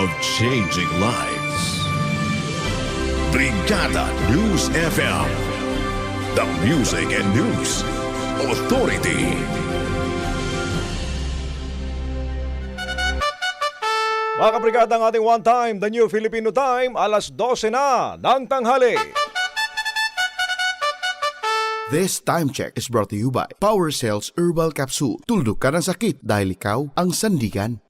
of changing lives. Brigada News FM, the music and news authority. Mga kabrigada ang ating one time, the new Filipino time, alas 12 na ng tanghali. This time check is brought to you by Power Cells Herbal Capsule. Tuldok ka ng sakit dahil ikaw ang sandigan.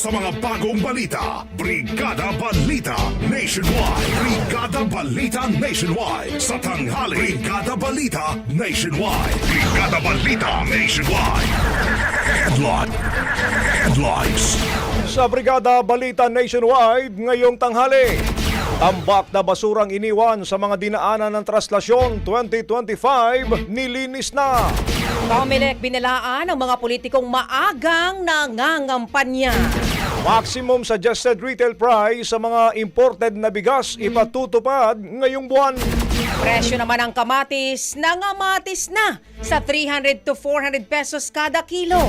Sa mga bagong balita. Brigada Balita Nationwide. Brigada Balita Nationwide. Sa tanghali. Brigada Balita Nationwide. Brigada Balita Nationwide. Headline. Headlines. Sa Brigada Balita Nationwide ngayong tanghali. Tambak na basurang iniwan sa mga dinaanan ng traslasyon 2025 nilinis na. Comelec binalaan ang mga politikong maagang nangangampanya. Maximum suggested retail price sa mga imported na bigas ipatutupad ngayong buwan. Presyo naman ng kamatis, nangamatis na sa 300 to 400 pesos kada kilo.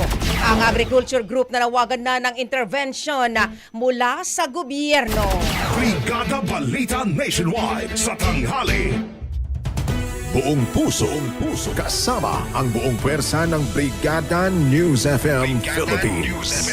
Ang Agriculture Group nanawagan na ng intervention mula sa gobyerno. Brigada Balita Nationwide. Sa tanghali. Buong puso, buong puso, kasama ang buong pwersa ng Brigada News FM Philippines.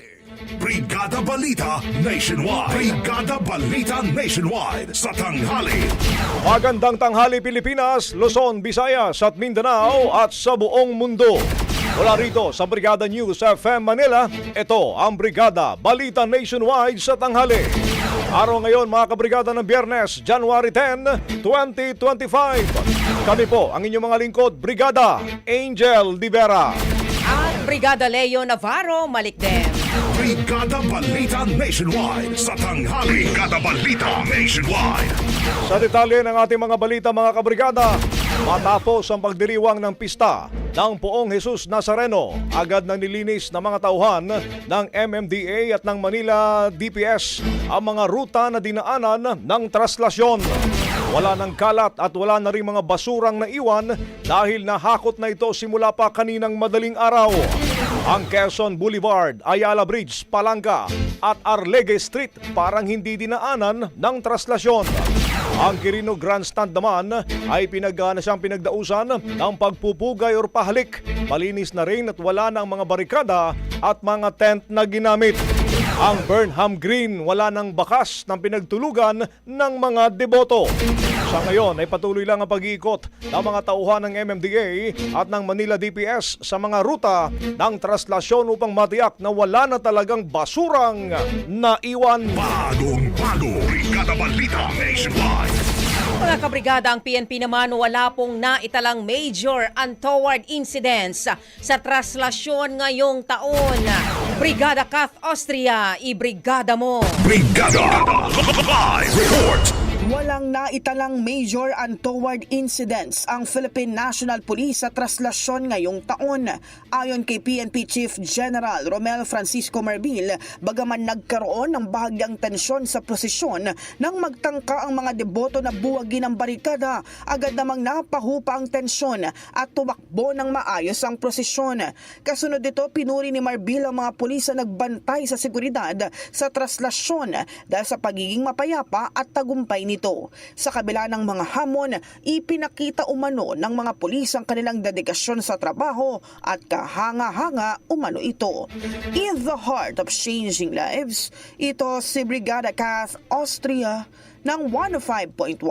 Brigada Balita Nationwide. Brigada Balita Nationwide. Sa tanghali. Magandang tanghali Pilipinas, Luzon, Visayas at Mindanao at sa buong mundo. Mula rito sa Brigada News FM Manila, ito ang Brigada Balita Nationwide sa tanghali. Araw ngayon mga kabrigada ng Biyernes, January 10, 2025. Kami po ang inyong mga lingkod, Brigada Angel Divera. At Brigada Leo Navarro Malikdem. Brigada Balita Nationwide. Sa tanghali. Brigada Balita Nationwide. Sa detalye ng ating mga balita mga kabrigada, matapos ang pagdiriwang ng pista ng Poong Jesus Nazareno, agad na nilinis ng mga tauhan ng MMDA at ng Manila DPS ang mga ruta na dinaanan ng traslasyon. Wala ng kalat at wala na rin mga basurang naiwan dahil nahakot na ito simula pa kaninang madaling araw. Ang Quezon Boulevard, Ayala Bridge, Palanga at Arlegue Street parang hindi dinaanan ng traslasyon. Ang Quirino Grandstand naman ay pinag na siyang pinagdausan ng pagpupugay or pahalik. Malinis na rin at wala na ang mga barikada at mga tent na ginamit. Ang Burnham Green wala ng bakas ng pinagtulugan ng mga deboto. Sa ngayon ay patuloy lang ang pag-iikot ng mga tauhan ng MMDA at ng Manila DPS sa mga ruta ng traslasyon upang matiyak na wala na talagang basurang naiwan. Bagong bago. Brigada Balita Nationwide. Mga kabrigada, ang PNP naman wala pong naitalang major untoward incidents sa traslasyon ngayong taon. Brigada Kath Austria, ibrigada mo. Brigada Live Report Walang naitalang major untoward incidents ang Philippine National Police sa traslasyon ngayong taon. Ayon kay PNP Chief General Romel Francisco Marbil, bagaman nagkaroon ng bahagyang tensyon sa prosesyon nang magtangka ang mga deboto na buwagin ng barikada, agad namang napahupa ang tensyon at tumakbo ng maayos ang prosesyon. Kasunod dito, pinuri ni Marbil ang mga pulis na nagbantay sa seguridad sa traslasyon dahil sa pagiging mapayapa at tagumpay nito. Sa kabila ng mga hamon, ipinakita umano ng mga pulis ang kanilang dedikasyon sa trabaho at kahanga-hanga umano ito. In the heart of changing lives, ito si Brigada Kath Austria ng 105.1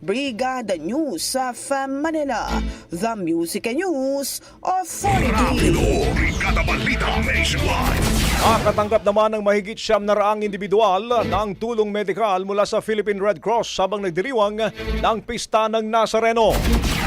Brigada News sa Manila, The Music News Authority. Brigada Balita Nationwide Nakatanggap naman ng mahigit siyam na raang individual ng tulong medikal mula sa Philippine Red Cross habang nagdiriwang ng pista ng Nazareno.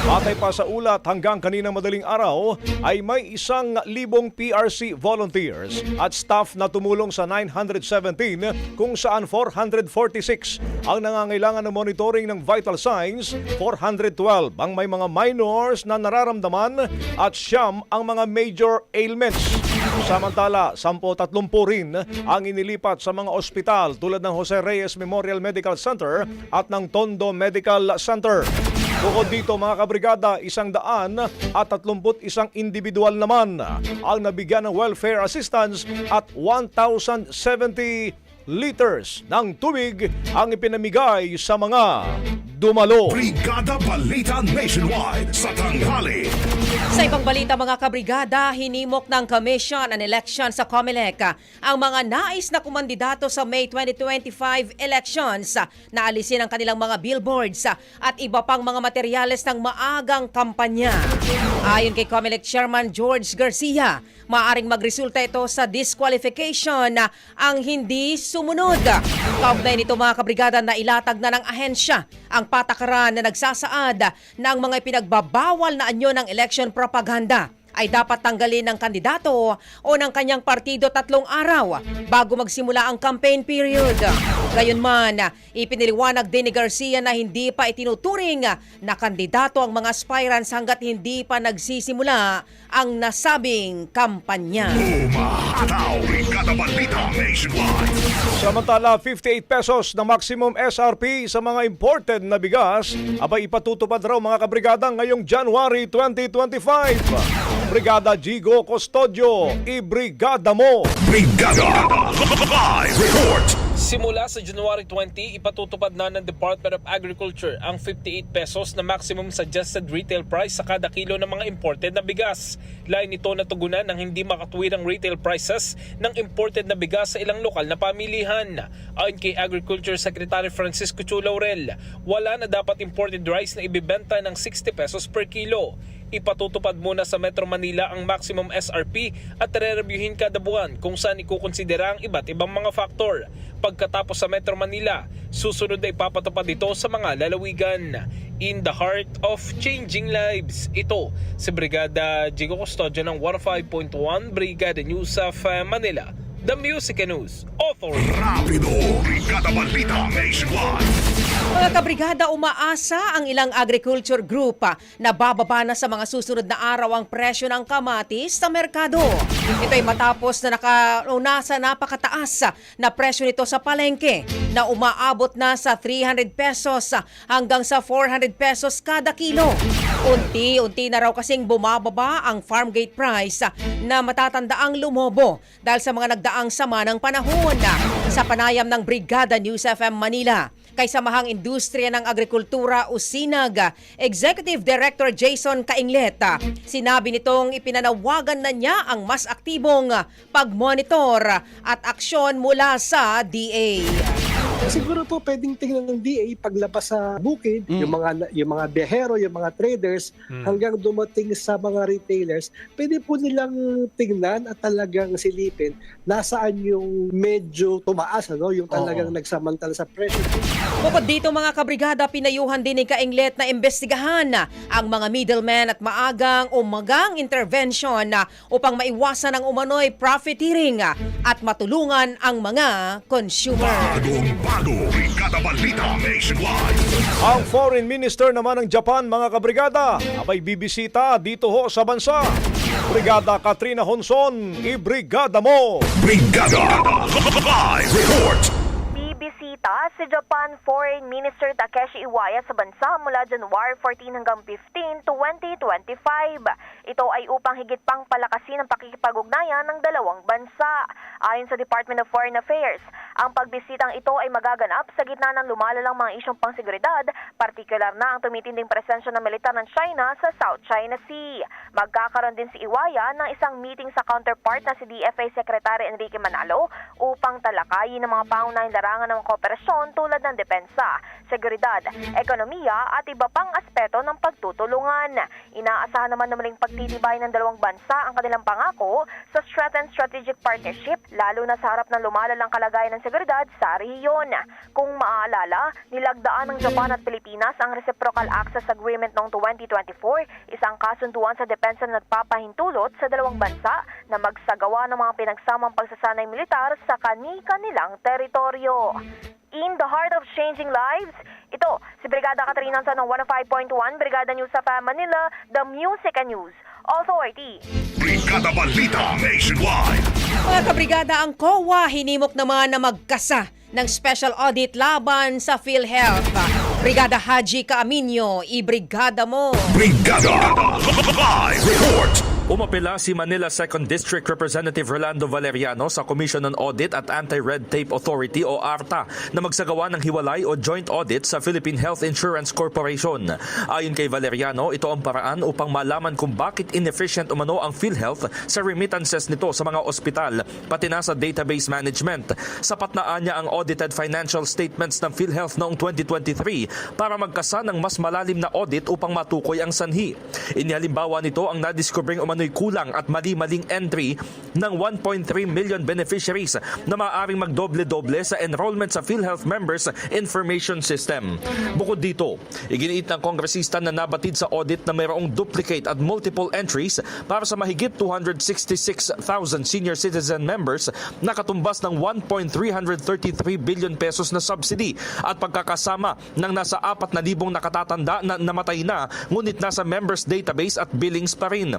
Batay pa sa ulat hanggang kaninang madaling araw ay may isang libong PRC volunteers at staff na tumulong sa 917 kung saan 446 ang nangangailangan ng monitoring ng vital signs, 412 ang may mga minors na nararamdaman at siyam ang mga major ailments. Samantala, 10-30 rin ang inilipat sa mga ospital tulad ng Jose Reyes Memorial Medical Center at ng Tondo Medical Center. Bukod dito mga kabrigada, isang daan at 31 individual naman ang nabigyan ng welfare assistance at 1,070 liters ng tubig ang ipinamigay sa mga dumalo. Brigada Balita Nationwide sa tanghali Sa ibang balita mga kabrigada, hinimok ng Commission on Election sa COMELEC ang mga nais na kumandidato sa May 2025 elections na alisin ang kanilang mga billboards at iba pang mga materyales ng maagang kampanya. Ayon kay COMELEC Chairman George Garcia, maaring magresulta ito sa disqualification ang hindi sumunod. Kaugnay nito mga kabrigada na ilatag na ng ahensya ang patakaran na nagsasaad na ang mga pinagbabawal na anyo ng election propaganda ay dapat tanggalin ng kandidato o ng kanyang partido tatlong araw bago magsimula ang campaign period. Gayunman, ipiniliwanag din ni Garcia na hindi pa itinuturing na kandidato ang mga aspirants hanggat hindi pa nagsisimula ang nasabing kampanya. Umahataw Samantala, 58 pesos na maximum SRP sa mga imported na bigas abay ipatutupad raw mga kabrigada ngayong January 2025. Brigada Gigo Custodio, ibrigada mo! Brigada Live Report Simula sa January 20, ipatutupad na ng Department of Agriculture ang 58 pesos na maximum suggested retail price sa kada kilo ng mga imported na bigas. Lain ito na tugunan ng hindi makatuwirang retail prices ng imported na bigas sa ilang lokal na pamilihan. Ayon kay Agriculture Secretary Francisco Chu Laurel, wala na dapat imported rice na ibibenta ng 60 pesos per kilo ipatutupad muna sa Metro Manila ang maximum SRP at re-reviewin kada buwan kung saan ikukonsidera ang iba't ibang mga faktor. Pagkatapos sa Metro Manila, susunod na ipapatupad ito sa mga lalawigan. In the heart of changing lives, ito si Brigada Jigo Custodio ng 105.1 Brigada News of Manila. The Music and News Authority. Rapido Brigada Balita Nationwide Mga kabrigada, umaasa ang ilang agriculture group ah, na bababa na sa mga susunod na araw ang presyo ng kamatis sa merkado. Ito ay matapos na nakauna sa napakataas ah, na presyo nito sa palengke na umaabot na sa 300 pesos ah, hanggang sa 400 pesos kada kilo. Unti-unti na raw kasing bumababa ang farm gate price na matatandaang lumobo dahil sa mga nagdaang sama ng panahon. ah. Sa panayam ng Brigada News FM Manila, kay Samahang Industriya ng Agrikultura Usinag, Executive Director Jason Kainglet. Sinabi nitong ipinanawagan na niya ang mas aktibong pagmonitor at aksyon mula sa DA. Siguro po pwedeng tingnan ng DA paglabas sa bukid, Mm. yung mga yung mga behero, yung mga traders hanggang dumating sa mga retailers, pwede po nilang tingnan at talagang silipin nasaan yung medyo tumaas ano, yung talagang nagsamantala sa presyo. Bukod dito mga kabrigada, pinayuhan din ni Kainglet na imbestigahan ang mga middlemen at maagang o magang intervention na upang maiwasan ang umano'y profiteering at matulungan ang mga consumer. Bagong bago, Brigada Balita Nationwide. Ang Foreign Minister naman ng Japan, mga kabrigada, abay bibisita dito ho sa bansa. Brigada Katrina Honson, ibrigada mo! Brigada Live Report. Bibisita si Japan Foreign Minister Takeshi Iwaya sa bansa mula January 14 hanggang 15, 2025. Ito ay upang higit pang palakasin ang pakikipag-ugnayan ng dalawang bansa. Ayon sa Department of Foreign Affairs, ang pagbisitang ito ay magaganap sa gitna ng lumalalang mga isyong pangseguridad, partikular na ang tumitinding presensya ng militar ng China sa South China Sea. Magkakaroon din si Iwaya ng isang meeting sa counterpart na si DFA Secretary Enrique Manalo upang talakayin ang mga pangunahing larangan ng kooperasyon tulad ng depensa, seguridad, ekonomiya at iba pang aspeto ng pagtutulungan. Inaasahan naman na muling pagtitibay ng dalawang bansa ang kanilang pangako sa strengthened strategic partnership lalo na sa harap ng lumalalang kalagayan ng seguridad sa rehiyon. Kung maaalala, nilagdaan ng Japan at Pilipinas ang Reciprocal Access Agreement noong 2024, isang kasunduan sa depensa na nagpapahintulot sa dalawang bansa na magsagawa ng mga pinagsamang pagsasanay militar sa kani-kanilang teritoryo. In the heart of changing lives, ito si Brigada Katrina sa ng 105.1 Brigada News sa Manila, The Music and News Authority. Brigada Balita Nationwide. Mga kabrigada, ang COA hinimok naman na magkasa ng special audit laban sa PhilHealth. Brigada Haji Kaaminyo, ibrigada mo! Brigada Live Report. Umapela si Manila 2nd District Representative Rolando Valeriano sa Commission on Audit at Anti-Red Tape Authority o ARTA na magsagawa ng hiwalay o joint audit sa Philippine Health Insurance Corporation. Ayon kay Valeriano, ito ang paraan upang malaman kung bakit inefficient umano ang PhilHealth sa remittances nito sa mga ospital, pati na sa database management. Sapat na anya ang audited financial statements ng PhilHealth noong 2023 para magkasa ng mas malalim na audit upang matukoy ang sanhi. Inihalimbawa nito ang nadiskubring umano'y kulang at mali-maling entry ng 1.3 million beneficiaries na maaaring magdoble-doble sa enrollment sa PhilHealth Members Information System. Bukod dito, iginiit ng kongresista na nabatid sa audit na mayroong duplicate at multiple entries para sa mahigit 266,000 senior citizen members na katumbas ng 1.333 billion pesos na subsidy at pagkakasama ng nasa 4,000 nakatatanda na namatay na ngunit nasa members database at billings pa rin.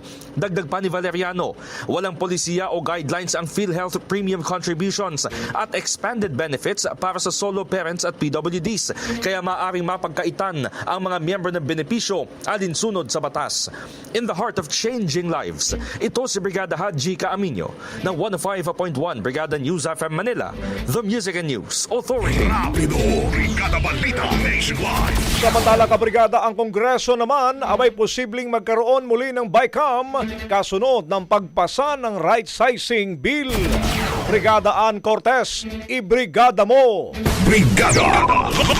Dagdag pa ni Valeriano, walang polisiya o guidelines ang PhilHealth premium contributions at expanded benefits para sa solo parents at PWDs kaya maaring mapagkaitan ang mga miyembro ng benepisyo alinsunod sa batas. In the heart of changing lives, ito si Brigada Haji Kaaminyo ng 105.1 Brigada News FM Manila, The Music and News Authority. Rapido. Brigada Balita Nationwide. Samantala kabrigada, ang Kongreso naman abay posibleng magkaroon muli ng BICAM kasunod ng pagpasa ng right-sizing bill. Brigada Ann Cortez, ibrigada mo! Brigada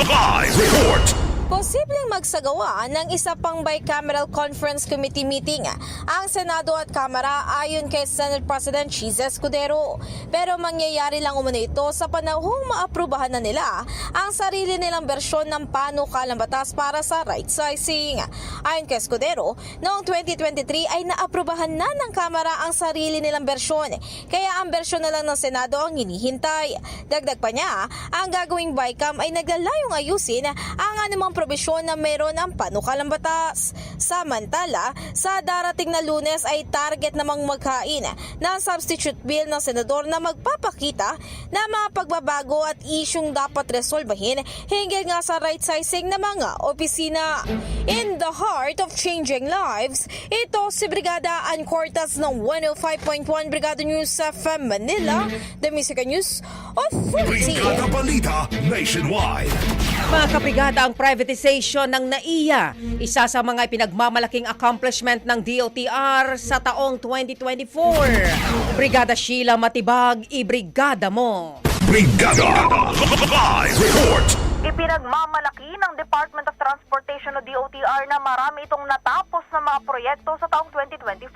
Live Report. Posibleng magsagawa ng isa pang bicameral conference committee meeting ang Senado at Kamara ayon kay Senate President Cheese Escudero. Pero mangyayari lang umano ito sa panahong maaprubahan na nila ang sarili nilang bersyon ng panukalang batas para sa right sizing. Ayon kay Escudero, noong 2023 ay naaprubahan na ng Kamara ang sarili nilang bersyon kaya ang bersyon na lang ng Senado ang hinihintay. Dagdag pa niya, ang gagawing BICAM ay naglalayong ayusin ang anumang probisyon na mayroon ang panukalang batas. Samantala, sa darating na lunes ay target namang magkain ng substitute bill ng senador na magpapakita na mga pagbabago at isyong dapat resolbahin hinggil nga sa right sizing ng mga opisina. In the heart of changing lives, ito si Brigada Ann Cortas ng 105.1 Brigada News sa Manila, The Music News Authority. Brigada Balita Nationwide. Mga kabrigada, ang privatization ng NAIA, isa sa mga pinagmamalaking accomplishment ng DOTR sa taong 2024. Brigada Sheila Matibag, ibrigada mo! Brigada. Live Report Ipinagmamalaki ng Department of Transportation o DOTR na marami itong natapos na mga proyekto sa taong 2024.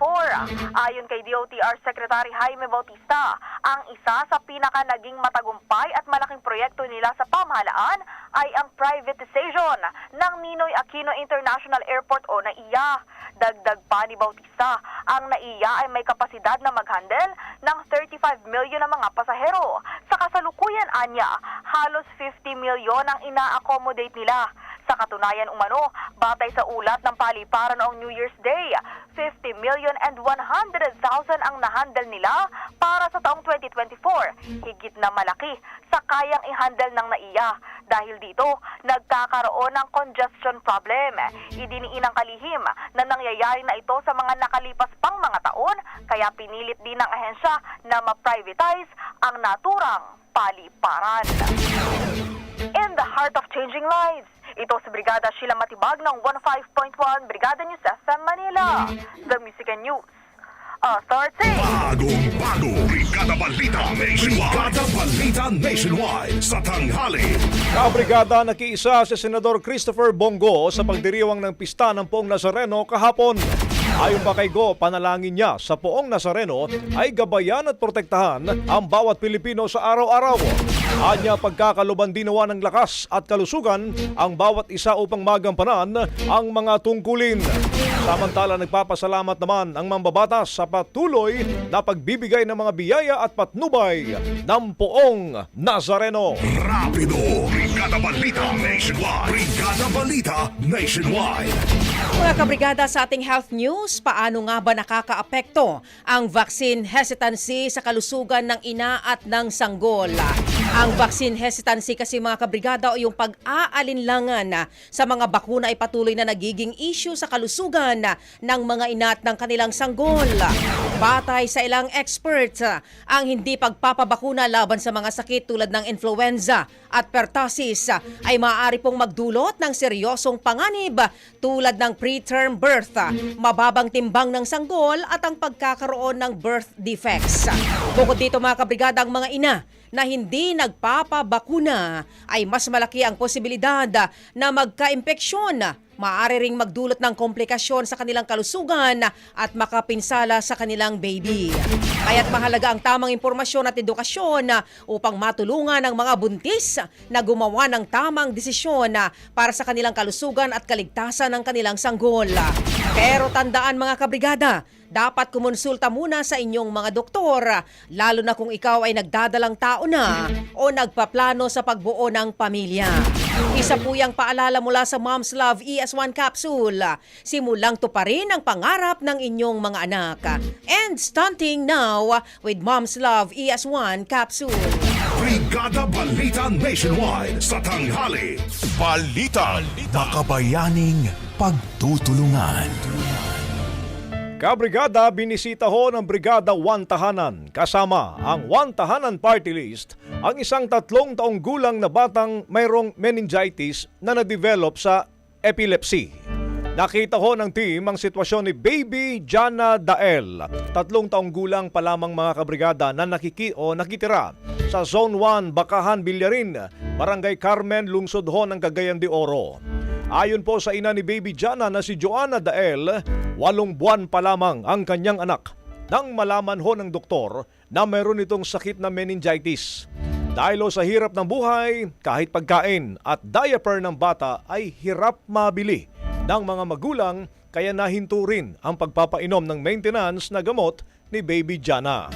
Ayon kay DOTR Secretary Jaime Bautista, ang isa sa pinaka naging matagumpay at malaking proyekto nila sa pamahalaan ay ang privatization ng Ninoy Aquino International Airport o NAIA. Dagdag pa ni Bautista, ang NAIA ay may kapasidad na mag-handle ng 35 milyon na mga pasahero. Sa kasalukuyan anya, halos 50 milyon ang ina-accommodate nila. Sa katunayan umano, batay sa ulat ng paliparan noong New Year's Day, 50 million and 100,000 ang nahandle nila para sa taong 2024. Higit na malaki sa kayang i-handle ng NAIA. Dahil dito, nagkakaroon ng congestion problem. Idiniin ang kalihim na nangyayari na ito sa mga nakalipas pang mga taon, kaya pinilit din ng ahensya na ma-privatize ang naturang paliparan. In the heart of changing lives, ito si Brigada Sheila Matibag ng 15.1 Brigada News FM Manila. The Music and News Authority. Bagong bago Brigada Balita Nationwide Brigada Balita Nationwide Sa tanghali Kabrigada nakiisa si Senador Christopher Bongo sa pagdiriwang ng pista ng Poong Nazareno kahapon. Ayon pa kay Go, panalangin niya sa Poong Nazareno ay gabayan at protektahan ang bawat Pilipino sa araw-araw. Anya pagkakaluban dinawa ng lakas at kalusugan ang bawat isa upang magampanan ang mga tungkulin. Samantala nagpapasalamat naman ang mambabatas sa patuloy na pagbibigay ng mga biyaya at patnubay ng Poong Nazareno. Rapido Brigada Balita Nationwide Brigada Balita Nationwide Mga kabrigada sa ating health news, paano nga ba nakakaapekto ang vaccine hesitancy sa kalusugan ng ina at ng sanggol? Ang vaccine hesitancy kasi mga kabrigada o yung pag-aalinlangan sa mga bakuna ay patuloy na nagiging issue sa kalusugan ng mga ina at ng kanilang sanggol. Batay sa ilang experts, ang hindi pagpapabakuna laban sa mga sakit tulad ng influenza at pertussis ay maaari pong magdulot ng seryosong panganib tulad ng preterm birth, mababang timbang ng sanggol at ang pagkakaroon ng birth defects. Bukod dito mga kabrigada ang mga ina na hindi nagpapabakuna ay mas malaki ang posibilidad na magka-impeksyon maaari ring magdulot ng komplikasyon sa kanilang kalusugan at makapinsala sa kanilang baby. Kaya't mahalaga ang tamang impormasyon at edukasyon upang matulungan ang mga buntis na gumawa ng tamang desisyon para sa kanilang kalusugan at kaligtasan ng kanilang sanggol. Pero tandaan mga kabrigada, dapat kumonsulta muna sa inyong mga doktor, lalo na kung ikaw ay nagdadalang tao na o nagpaplano sa pagbuo ng pamilya. Isa po yung paalala mula sa Mom's Love ES1 capsule. Simulang tuparin ang pangarap ng inyong mga anak. And stunting now with Mom's Love ES1 capsule. Brigada Balita Nationwide Sa tanghali Balita. Makabayaning pagtutulungan. Kabrigada, binisita ho ng Brigada 1 Tahanan kasama ang 1 Tahanan Party List ang isang tatlong taong gulang na batang mayroong meningitis na na-develop sa epilepsy. Nakita ho ng team ang sitwasyon ni Baby Jana Dael, tatlong taong gulang pa lamang mga kabrigada na nakiki o nakitira sa Zone 1 Bakahan Bilyarin, Barangay Carmen, lungsod ho ng Cagayan de Oro. Ayon po sa ina ni Baby Jana na si Joanna Dael, walong buwan pa lamang ang kanyang anak nang malaman ho ng doktor na mayroon itong sakit na meningitis. Dahil sa hirap ng buhay, kahit pagkain at diaper ng bata ay hirap mabili ng mga magulang kaya nahinto rin ang pagpapainom ng maintenance na gamot ni Baby Jana.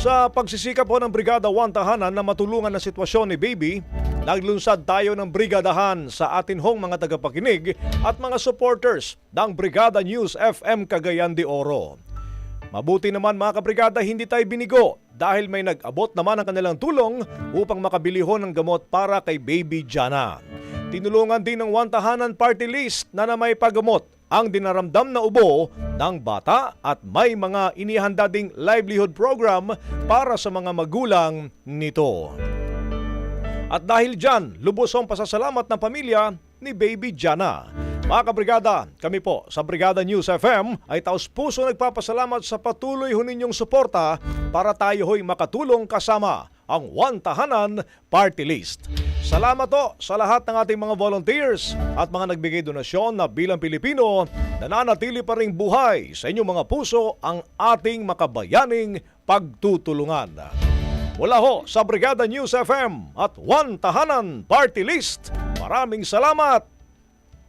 Sa pagsisikap po ng Brigada 1 Tahanan na matulungan ang sitwasyon ni Baby, naglunsad tayo ng brigadahan sa atin hong mga tagapakinig at mga supporters ng Brigada News FM Cagayan de Oro. Mabuti naman mga kabrigada hindi tayo binigo dahil may nag-abot naman ang kanilang tulong upang makabili ho ng gamot para kay Baby Jana. Tinulungan din ng One Tahanan Party List na na may paggamot ang dinaramdam na ubo ng bata at may mga inihanda ding livelihood program para sa mga magulang nito. At dahil dyan, lubos ang pasasalamat ng pamilya ni Baby Jana. Mga kabrigada, kami po sa Brigada News FM ay taos puso nagpapasalamat sa patuloy ho ninyong suporta para tayo ho'y makatulong kasama ang One Tahanan Party List. Salamat to sa lahat ng ating mga volunteers at mga nagbigay donasyon na bilang Pilipino, nananatili pa ring buhay sa inyong mga puso ang ating makabayaning pagtutulungan. Mula ho sa Brigada News FM at One Tahanan Party List, maraming salamat,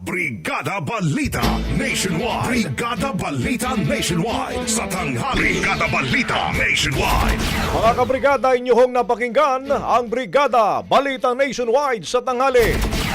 Brigada Balita Nationwide. Brigada Balita Nationwide. Sa tanghali. Brigada Balita Nationwide. Mga kabrigada, inyong napakinggan ang Brigada Balita Nationwide sa tanghali.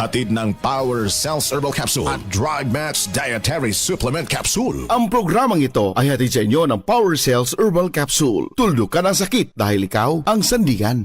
Hatid ng Power Cells Herbal Capsule at Dry Match Dietary Supplement Capsule. Ang programang ito ay hatid sa inyo ng Power Cells Herbal Capsule. Tuldo ka ng sakit dahil ikaw ang sandigan.